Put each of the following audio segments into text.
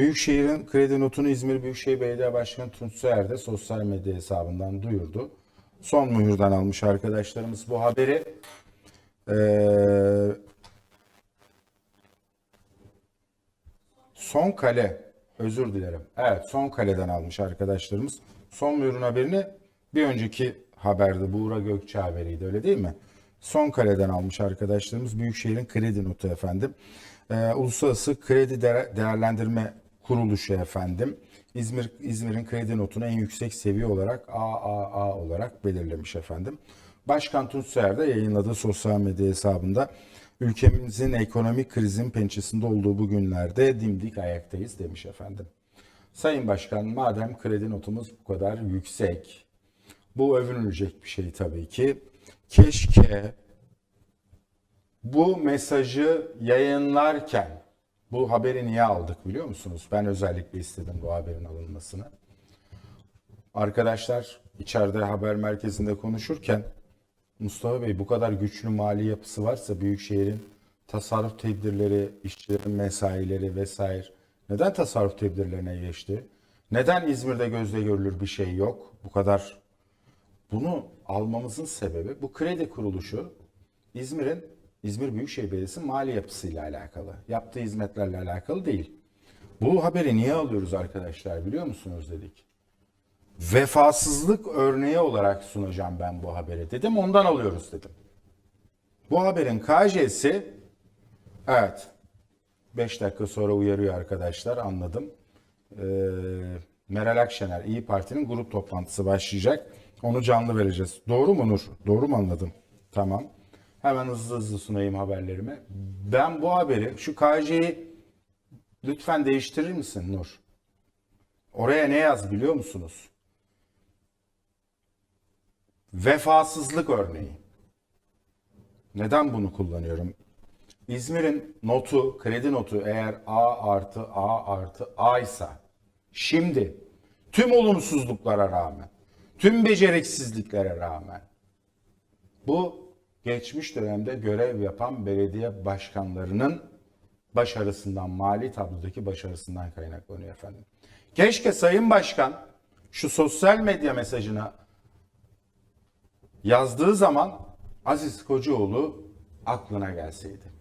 Büyükşehir'in kredi notunu İzmir Büyükşehir Belediye Başkanı Tunç Soyer de sosyal medya hesabından duyurdu. Son mühürden almış arkadaşlarımız bu haberi. Ee, son kale, özür dilerim. Evet, son kaleden almış arkadaşlarımız. Son mühürün haberini bir önceki haberde Buğra Gökçe haberiydi öyle değil mi? Son kaleden almış arkadaşlarımız Büyükşehir'in kredi notu efendim. Ee, Uluslararası Kredi Değer- Değerlendirme Kuruluşu efendim. İzmir İzmir'in kredi notunu en yüksek seviye olarak AAA olarak belirlemiş efendim. Başkan Tunç Soyer de yayınladığı sosyal medya hesabında ülkemizin ekonomik krizin pençesinde olduğu bu günlerde dimdik ayaktayız demiş efendim. Sayın Başkan madem kredi notumuz bu kadar yüksek, bu övünülecek bir şey tabii ki. Keşke bu mesajı yayınlarken bu haberi niye aldık biliyor musunuz? Ben özellikle istedim bu haberin alınmasını. Arkadaşlar içeride haber merkezinde konuşurken Mustafa Bey bu kadar güçlü mali yapısı varsa Büyükşehir'in tasarruf tedbirleri, işçilerin mesaileri vesaire neden tasarruf tedbirlerine geçti? Neden İzmir'de gözle görülür bir şey yok? Bu kadar bunu almamızın sebebi bu kredi kuruluşu İzmir'in İzmir Büyükşehir Belediyesi mali yapısıyla alakalı. Yaptığı hizmetlerle alakalı değil. Bu haberi niye alıyoruz arkadaşlar biliyor musunuz dedik. Vefasızlık örneği olarak sunacağım ben bu haberi dedim. Ondan alıyoruz dedim. Bu haberin KJ'si evet 5 dakika sonra uyarıyor arkadaşlar anladım. Ee, Meral Akşener İyi Parti'nin grup toplantısı başlayacak. Onu canlı vereceğiz. Doğru mu Nur? Doğru mu anladım? Tamam. Hemen hızlı hızlı sunayım haberlerimi. Ben bu haberi şu KJ'yi lütfen değiştirir misin Nur? Oraya ne yaz biliyor musunuz? Vefasızlık örneği. Neden bunu kullanıyorum? İzmir'in notu, kredi notu eğer A artı A artı A ise şimdi tüm olumsuzluklara rağmen, tüm beceriksizliklere rağmen bu geçmiş dönemde görev yapan belediye başkanlarının başarısından, mali tablodaki başarısından kaynaklanıyor efendim. Keşke Sayın Başkan şu sosyal medya mesajına yazdığı zaman Aziz Kocaoğlu aklına gelseydi.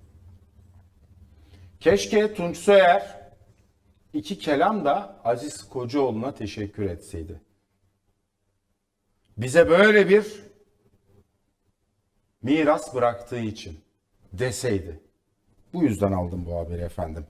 Keşke Tunç Soyer iki kelam da Aziz Kocaoğlu'na teşekkür etseydi. Bize böyle bir miras bıraktığı için deseydi. Bu yüzden aldım bu haberi efendim.